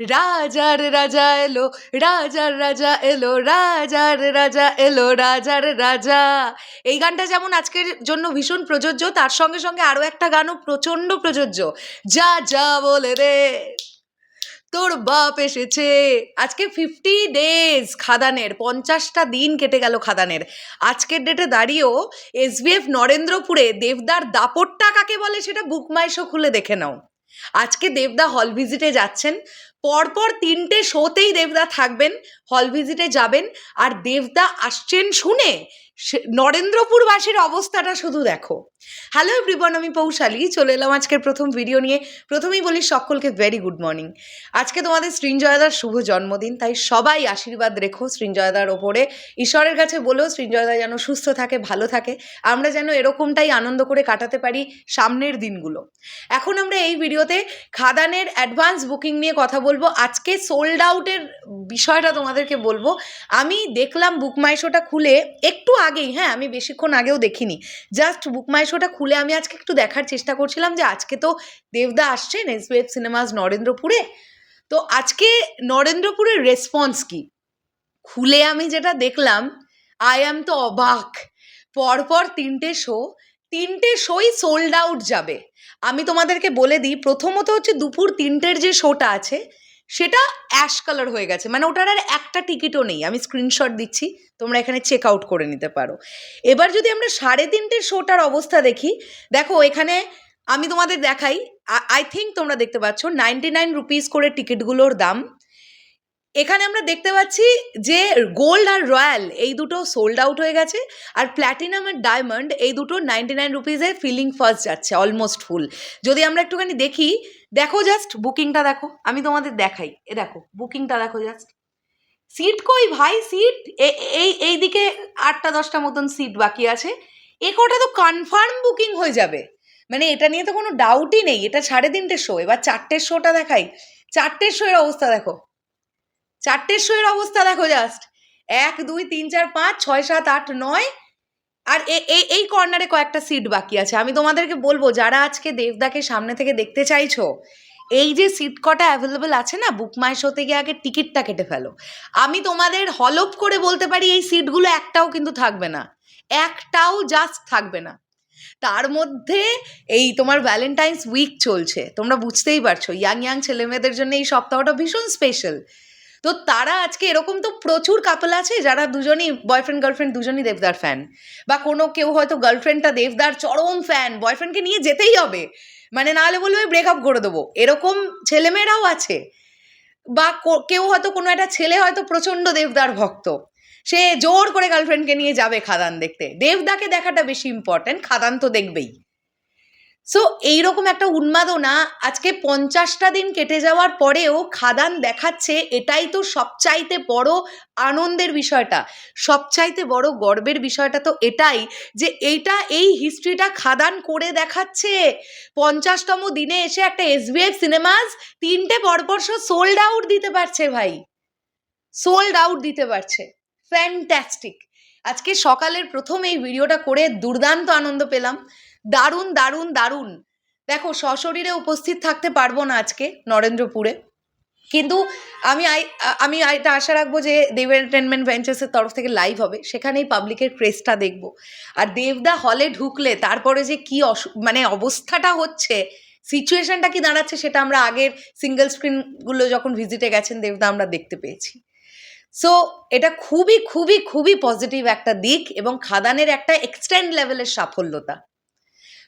রাজার রাজা এলো, রাজার রাজা এলো, রাজার রাজা এলো, রাজার রাজা। এই গানটা যেমন আজকের জন্য ভীষণ প্রযোজ্য, তার সঙ্গে সঙ্গে আরও একটা গানও প্রচণ্ড প্রযোজ্য। যা যা বলে রে, তোর বাপ এসেছে। আজকে ফিফটি ডেজ খাদানের, পঞ্চাশটা দিন কেটে গেল খাদানের। আজকের ডেটে দাঁড়িয়েও এসবিএফ নরেন্দ্রপুরে দেবদার দাপটটা কাকে বলে সেটা বুকমাইশো খুলে দেখে নাও। আজকে দেবদা হল ভিজিটে যাচ্ছেন পরপর তিনটে শোতেই দেবদা থাকবেন হল ভিজিটে যাবেন আর দেবদা আসছেন শুনে নরেন্দ্রপুরবাসীর অবস্থাটা শুধু দেখো। হ্যালো এভরিবন আমি পৌশালী। চলে এলাম আজকের প্রথম ভিডিও নিয়ে। প্রথমেই বলি সকলকে ভেরি গুড মর্নিং আজকে তোমাদের সৃঞ্জয়দার শুভ জন্মদিন, তাই সবাই আশীর্বাদ রেখো সৃঞ্জয়দার ওপরে। ঈশ্বরের কাছে বলেও সৃঞ্জয়দা যেন সুস্থ থাকে, ভালো থাকে। আমরা যেন এরকমটাই আনন্দ করে কাটাতে পারি সামনের দিনগুলো। এখন আমরা এই ভিডিওতে খাদানের অ্যাডভান্স বুকিং নিয়ে কথা বলব। আজকে সোল্ড আউটের বিষয়টা তোমাদেরকে বলব। আমি দেখলাম বুক মাই শোটা খুলে একটু আগেই হ্যাঁ আমি বেশিক্ষণ আগেও দেখিনি। জাস্ট বুক মাই শোটা খুলে আমি আজকে একটু দেখার চেষ্টা করছিলাম যে আজকে তো দেবদা আসছেন এসবিএফ সিনেমাস নরেন্দ্রপুরে। তো আজকে নরেন্দ্রপুরের রেসপন্স কি? খুলে আমি যেটা দেখলাম আই অ্যাম তো অবাক। পরপর তিনটে শো তিনটে শোই সোল্ড আউট যাবে। আমি তোমাদেরকে বলে দিই, প্রথমত হচ্ছে দুপুর তিনটের যে শোটা আছে সেটা অ্যাশ কালার হয়ে গেছে। মানে ওটার আর একটা টিকিটও নেই। আমি স্ক্রিনশট দিচ্ছি, তোমরা এখানে চেক আউট করে নিতে পারো। এবার যদি আমরা সাড়ে তিনটের শোটার অবস্থা দেখি, দেখো এখানে আমি তোমাদের দেখাই আই থিঙ্ক তোমরা দেখতে পাচ্ছ নাইনটি নাইন রুপিস করে টিকিটগুলোর দাম। এখানে আমরা দেখতে পাচ্ছি যে গোল্ড আর রয়্যাল এই দুটো সোল্ড আউট হয়ে গেছে, আর প্ল্যাটিনাম আর ডায়মন্ড এই দুটো নাইনটি নাইন রুপিসে ফিলিং ফার্স্ট যাচ্ছে অলমোস্ট ফুল যদি আমরা একটুখানি দেখি, দেখো জাস্ট বুকিংটা দেখো, আমি তোমাদের দেখাই। এ দেখো বুকিংটা দেখো জাস্ট সিট কই ভাই? সিট এই এই দিকে আটটা দশটা মতন সিট বাকি আছে। এ কটা তো কনফার্ম বুকিং হয়ে যাবে। মানে এটা নিয়ে তো কোনো ডাউটই নেই, এটা সাড়ে তিনটের শো এবার চারটের শোটা দেখাই। চারটের শো এর অবস্থা দেখো। চারটের শোয়ের অবস্থা দেখো জাস্ট এক, দুই, তিন, চার, পাঁচ, ছয়, সাত, আট, নয়। আর এই এই কর্নারে কয়েকটা সিট বাকি আছে। আমি তোমাদেরকে বলব, যারা আজকে দেবদাকে সামনে থেকে দেখতে চাইছো, এই যে সিট কটা অ্যাভেলেবেল আছে না বুক মাই শোতে গিয়ে আগে টিকিটটা কেটে ফেলো। আমি তোমাদের হলপ করে বলতে পারি, এই সিটগুলো একটাও কিন্তু থাকবে না। একটাও জাস্ট থাকবে না। তার মধ্যে এই তোমার ভ্যালেন্টাইন্স উইক চলছে। তোমরা বুঝতেই পারছ ইয়াং ইয়াং ছেলেমেয়েদের জন্য এই সপ্তাহটা ভীষণ স্পেশাল তো তারা আজকে এরকম তো প্রচুর কাপল আছে যারা দুজনই বয়ফ্রেন্ড গার্লফ্রেন্ড দুজনই দেবদার ফ্যান বা কোনো কেউ হয়তো গার্লফ্রেন্ডটা দেবদার চরম ফ্যান বয়ফ্রেন্ডকে নিয়ে যেতেই হবে। মানে নাহলে বলবে, আমি ব্রেকআপ করে দেবো। এরকম ছেলেমেয়েরাও আছে। বা কেউ হয়তো কোনো একটা ছেলে হয়তো প্রচণ্ড দেবদার ভক্ত। সে জোর করে গার্লফ্রেন্ডকে নিয়ে যাবে খাদান দেখতে। দেবদাকে দেখাটা বেশি ইম্পর্ট্যান্ট খাদান তো দেখবেই। সো এইরকম একটা উন্মাদনা আজকে পঞ্চাশটা দিন কেটে যাওয়ার পরেও খাদান দেখাচ্ছে, এটাই তো সবচাইতে বড় আনন্দের বিষয়টা। সবচাইতে বড় গর্বের বিষয়টা তো এটাই যে এইটা, এই হিস্ট্রিটা খাদান করে দেখাচ্ছে। পঞ্চাশতম দিনে এসে একটা এস এসবিএফ সিনেমাস তিনটে পরপর শো সোল্ড আউট দিতে পারছে ভাই। সোল্ড আউট দিতে পারছে। ফ্যান্টাস্টিক আজকে সকালের প্রথম এই ভিডিওটা করে দুর্দান্ত আনন্দ পেলাম। দারুণ দারুণ দারুণ। দেখো, সশরীরে উপস্থিত থাকতে পারব না আজকে নরেন্দ্রপুরে। কিন্তু আমি আই, আমি এটা আশা রাখব যে দেব এন্টারটেনমেন্ট ভেঞ্চার্সের তরফ থেকে লাইভ হবে। সেখানেই পাবলিকের ক্রেজটা দেখব। আর দেবদা হলে ঢুকলে তারপরে যে কি মানে অবস্থাটা হচ্ছে, সিচুয়েশনটা কি দাঁড়াচ্ছে সেটা আমরা আগের সিঙ্গেল স্ক্রিনগুলো যখন ভিজিটে গেছেন, দেবদা আমরা দেখতে পেয়েছি। সো এটা খুবই খুবই খুবই পজিটিভ একটা দিক এবং খাদানের একটা এক্সটেন্ড লেভেলের সাফল্যতা।